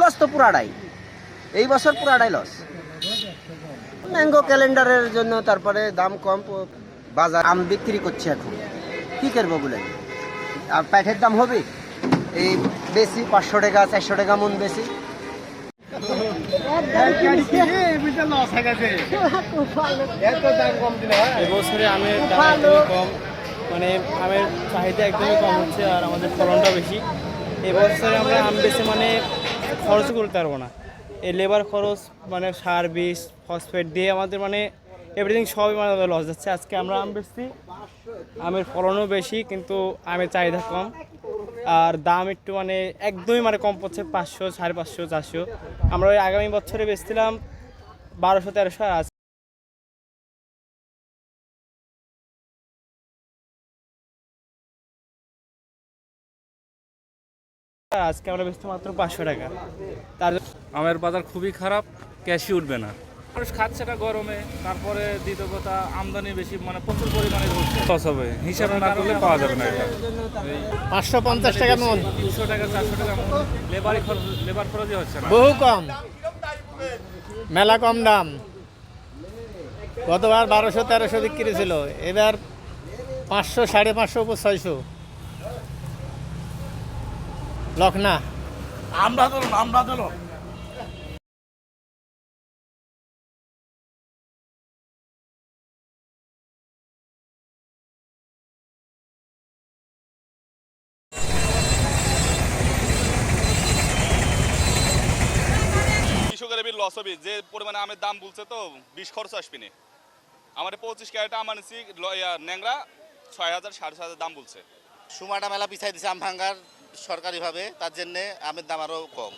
Loss তো পুরাটাই। এই বছর পুরাটাই লস। ম্যাঙ্গো ক্যালেন্ডারের জন্য তারপরে দাম কম বাজার আম বিক্রি করছে এখন। কি করব বলেন? আর প্যাঠের দাম হবে? এই বেশি, পাঁচশো টাকা, চারশো টাকা মন বেশি। এবছরে আমের দাম কম। মানে আমের চাহিদা একদমই কম হচ্ছে আর আমাদের ফলনটা বেশি। এবছরে আমরা আম বেশি মানে খরচ করতে পারব না। এই লেবার খরচ মানে সার বীজ ফসফেট দিয়ে আমাদের মানে এভরিথিং সবই মানে লস যাচ্ছে। আজকে আমরা আম বেশি আমের ফলনও বেশি, কিন্তু আমের চাহিদা কম। আর দাম একটু মানে একদমই মানে কম পড়ছে, পাঁচশো, সাড়ে পাঁচশো, চারশো। আমরা ওই আগামী বছরে বেচছিলাম বারোশো, তেরোশো আজ আজকে আমরা বেচতে মাত্র পাঁচশো টাকা। তার আমের বাজার খুবই খারাপ ক্যাশই উঠবে না। মানুষ খাচ্ছে না গরমে তারপরে দ্বিতীয় কথা আমদানি বেশি মানে প্রচুর পরিমাণে হচ্ছে। লস হবে হিসাব না করলে পাওয়া যাবে না এটা। পাঁচশো পঞ্চাশ টাকা মন তিনশো টাকা চারশো টাকা লেবারই খরচ লেবার খরচই হচ্ছে না। বহু কম। মেলা কম দাম। গতবার বারোশো তেরোশো বিক্রি ছিল এবার পাঁচশো সাড়ে পাঁচশো উপর ছয়শো। লখনা আমরা ধরুন আমরা কৃষকের লস হবে যে পরিমাণে আমের দাম বলছে তো বিশ খরচ আসবে না। আমার পঁচিশ ক্যারেট আম আনেছি ল- ইয়া, ন্যাংরা ছয় হাজার সাড়ে ছয় হাজার দাম বলছে। সুমাটা মেলা পিছাই দিছে আম ভাঙ্গার। সরকারিভাবে তার জন্যে আমের দাম আরও কম।